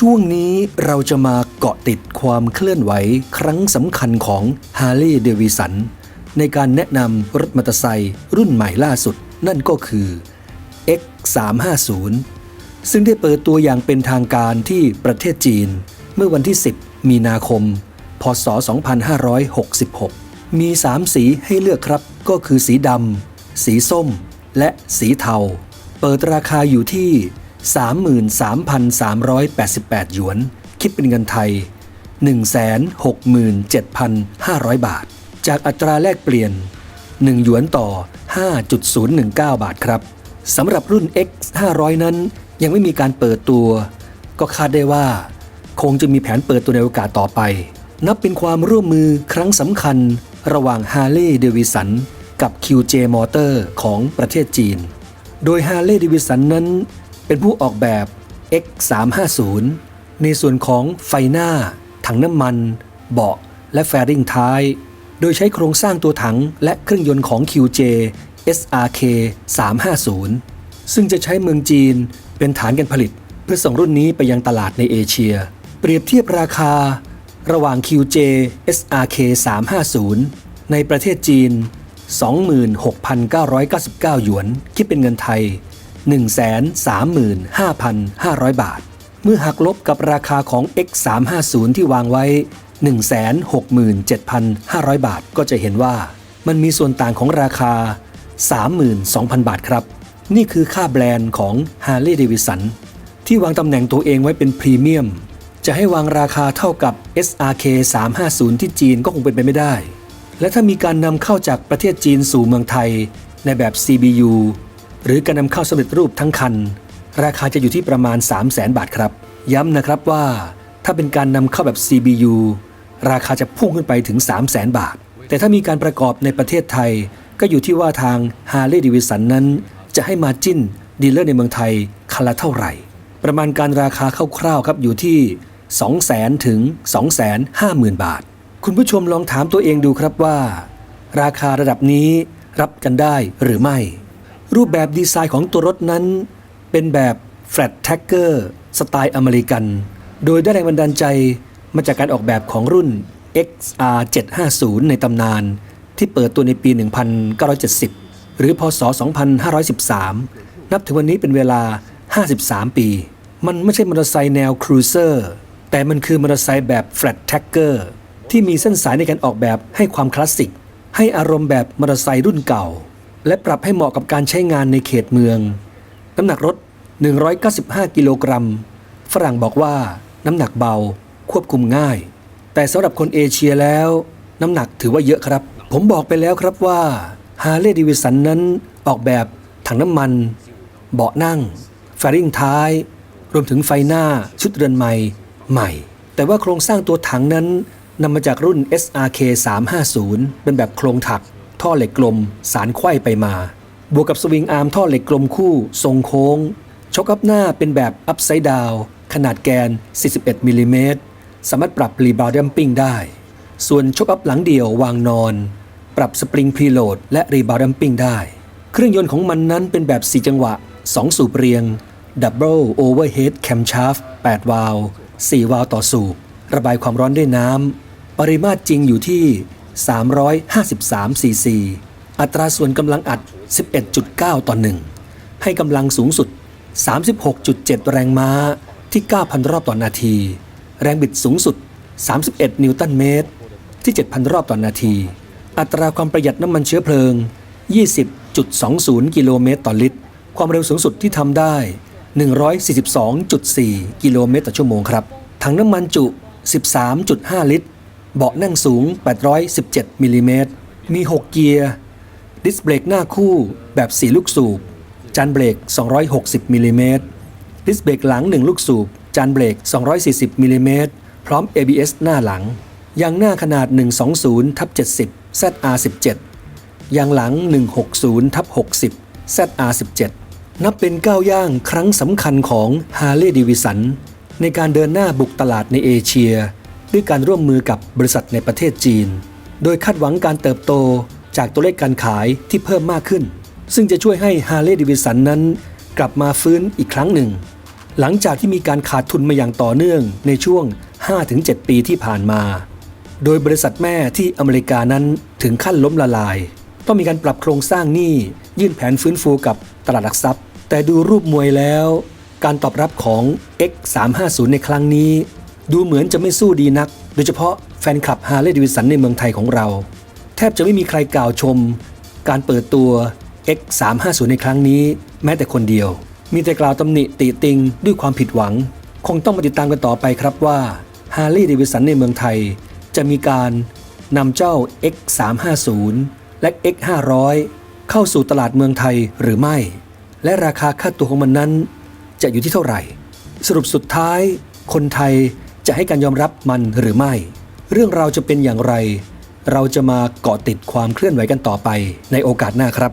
ช่วงนี้เราจะมาเกาะติดความเคลื่อนไหวครั้งสำคัญของ Harley Davidson ในการแนะนำรถมอเตอร์ไซค์รุ่นใหม่ล่าสุด นั่นก็คือ X350 ซึ่งได้เปิดตัวอย่างเป็นทางการที่ประเทศจีน เมื่อวันที่ 10 มีนาคม พศ 2566 มี 3 สีให้เลือกครับ ก็คือสีดำ สีส้ม และสีเทา เปิดราคาอยู่ที่ 33,388 หยวน คิดเป็นเงินไทย 167,500 บาท จากอัตราแลกเปลี่ยน 1 หยวนต่อ 5.019 บาทครับสำหรับรุ่น X 500 นั้นยังไม่มีการเปิดตัว ก็คาดได้ว่า คงจะมีแผนเปิดตัวในโอกาสต่อไป นับเป็นความร่วมมือครั้งสำคัญระหว่าง Harley Davidson กับ QJ Motor ของประเทศจีน โดย Harley Davidson นั้น เป็นผู้ออกแบบ X350 ในส่วนของไฟหน้า ถังน้ำมัน เบาะ และแฟริงท้าย โดยใช้โครงสร้างตัวถังและเครื่องยนต์ของ QJ SRK 350ซึ่งจะใช้เมืองจีนเป็นฐานการผลิต เพื่อส่งรุ่นนี้ไปยังตลาดในเอเชีย เปรียบเทียบราคา ระหว่าง QJ SRK 350ในประเทศจีน 26,999 หยวน คิดเป็นเงินไทย 135,500 บาท เมื่อหักลบกับราคาของ X350 ที่วางไว้ 167,500 บาทก็จะเห็นว่ามันมีส่วนต่างของราคา 32,000 บาทครับ นี่คือค่าแบรนด์ของ Harley Davidson ที่วางตำแหน่งตัวเองไว้เป็นพรีเมียม จะให้วางราคาเท่ากับ SRK 350ที่จีนก็คงเป็นไปไม่ได้ และถ้ามีการนำเข้าจากประเทศจีนสู่เมืองไทย ในแบบ CBU หรือการนำเข้าสำเร็จรูปทั้งคัน ราคาจะอยู่ที่ประมาณ 3 0 0 0 0 0บาทครับ ย้ำนะครับว่าถ้าเป็นการนำเข้าแบบ CBU ราคาจะพุ่งขึ้นไปถึง 3 0 0 0 0 0บาท แต่ถ้ามีการประกอบในประเทศไทย ก็อยู่ที่ว่าทาง Harley Davidson นั้น จะให้มาจิ้นดีลเลอร์ในเมืองไทยคันละเท่าไหร่ ประมาณการราคาคร่าวๆครับอยู่ที่ 200,000ถึง 250,000 บาท คุณผู้ชมลองถามตัวเองดูครับว่า ราคาระดับนี้รับกันได้หรือไม่ รูปแบบดีไซน์ของตัวรถนั้น เป็นแบบ Flat Tacker สไตล์อเมริกัน โดยได้แรงบันดาลใจมาจากการออกแบบของรุ่น XR 750 ในตำนาน ที่เปิดตัวในปี 1970 หรือพศ 2513 นับถึงวันนี้เป็นเวลา 53 ปี มันไม่ใช่มอเตอร์ไซค์แนวครูเซอร์แต่มันคือมอเตอร์ไซค์แบบ Flat Tacker ที่มีเส้นสายในการออกแบบให้ความคลาสสิก ให้อารมณ์แบบมอเตอร์ไซค์รุ่นเก่า และปรับให้เหมาะกับการใช้งานในเขตเมือง น้ำหนักรถ 195 กิโลกรัม ฝรั่งบอกว่า น้ำหนักเบา ควบคุมง่าย แต่สำหรับคนเอเชียแล้ว น้ำหนักถือว่าเยอะครับ ผมบอกไปแล้วครับว่า Harley Davidson นั้นออกแบบถังน้ำมัน เบาะนั่งแฟริงท้าย รวมถึงไฟหน้าชุดเรือนใหม่ใหม่ แต่ว่าโครงสร้างตัวถังนั้นนำมาจากรุ่น SRK 350 เป็นแบบโครงถัก ท่อเหล็กกลม สารไขว้ไปมา บวกกับสวิงอาร์มท่อเหล็กกลมคู่ ทรงโค้งช็อคอัพหน้าเป็นแบบอัพไซด์ดาวขนาดแกน 41มิลลิเมตรสามารถปรับรีบาวดัมปิ้งได้ ส่วนช็อคอัพหลังเดี่ยววางนอน ปรับสปริงพรีโหลดและรีบาวดัมปิ้งได้ เครื่องยนต์ของมันนั้นเป็นแบบ 4 จังหวะ 2 สูบเรียง Double Overhead Camshaft 8 วาล์ว4วาล์วต่อสูบ ระบายความร้อนด้วยน้ำ ปริมาตรจริงอยู่ที่ 353 ซีซี อัตราส่วนกำลังอัด 11.9 ต่อ 1 ให้กำลังสูงสุด 36.7 แรงม้าที่ 9,000 รอบต่อนาที แรงบิดสูงสุด 31 นิวตันเมตร ที่ 7,000 รอบต่อนาที อัตราความประหยัดน้ำมันเชื้อเพลิง 20.20 กิโลเมตรต่อลิตร ความเร็วสูงสุดที่ทำได้ 142.4 กิโลเมตรต่อชั่วโมงครับ ถังน้ำมันจุ 13.5 ลิตร เบาะนั่งสูง 817มิลลิเมตร มี 6 เกียร์ ดิสเบรกหน้าคู่แบบ4ลูกสูบ จานเบรก 260มิลลิเมตร ดิสเบรกหลัง 1 ลูกสูบ จานเบรก 240มิลลิเมตร พร้อม ABS หน้าหลัง ยางหน้าขนาด 120ทับ70 ZR17 ยางหลัง 160ทับ60 ZR17 นับเป็นก้าวย่างครั้งสำคัญของ Harley Davidson ในการเดินหน้าบุกตลาดในเอเชีย ด้วยการร่วมมือกับบริษัทในประเทศจีน โดยคาดหวังการเติบโตจากตัวเลขการขายที่เพิ่มมากขึ้น ซึ่งจะช่วยให้ Harley Davidson นั้น กลับมาฟื้นอีกครั้งหนึ่ง หลังจากที่มีการขาดทุนมาอย่างต่อเนื่องในช่วง 5-7 ปีที่ผ่านมา โดยบริษัทแม่ที่อเมริกานั้นถึงขั้นล้มละลาย ต้องมีการปรับโครงสร้างหนี้ยื่นแผนฟื้นฟูกับตลาดหลักทรัพย์ แต่ดูรูปมวยแล้ว การตอบรับของ X350 ในครั้งนี้ ดูเหมือนจะไม่สู้ดีนัก โดยเฉพาะแฟนคลับฮาร์เลย์ด v วิสันในเมืองไทยของเรา แทบจะไม่มีใครกล่าวชม การเปิดตัว X350 ในครั้งนี้ แม้แต่คนเดียว มีแต่กล่าวตำหนิติติงด้วยความผิดหวัง คงต้องมาติดตามกันต่อไปครับว่า Harley Davidson ในเมืองไทย จะมีการนำเจ้า X350 และ X500 เข้าสู่ตลาดเมืองไทยหรือไม่ และราคาค่าตัวของมันนั้น จะอยู่ที่เท่าไหร่ สรุปสุดท้าย คนไทย จะให้การยอมรับมันหรือไม่ เรื่องราวจะเป็นอย่างไร เราจะมาเกาะติดความเคลื่อนไหวกันต่อไปในโอกาสหน้าครับ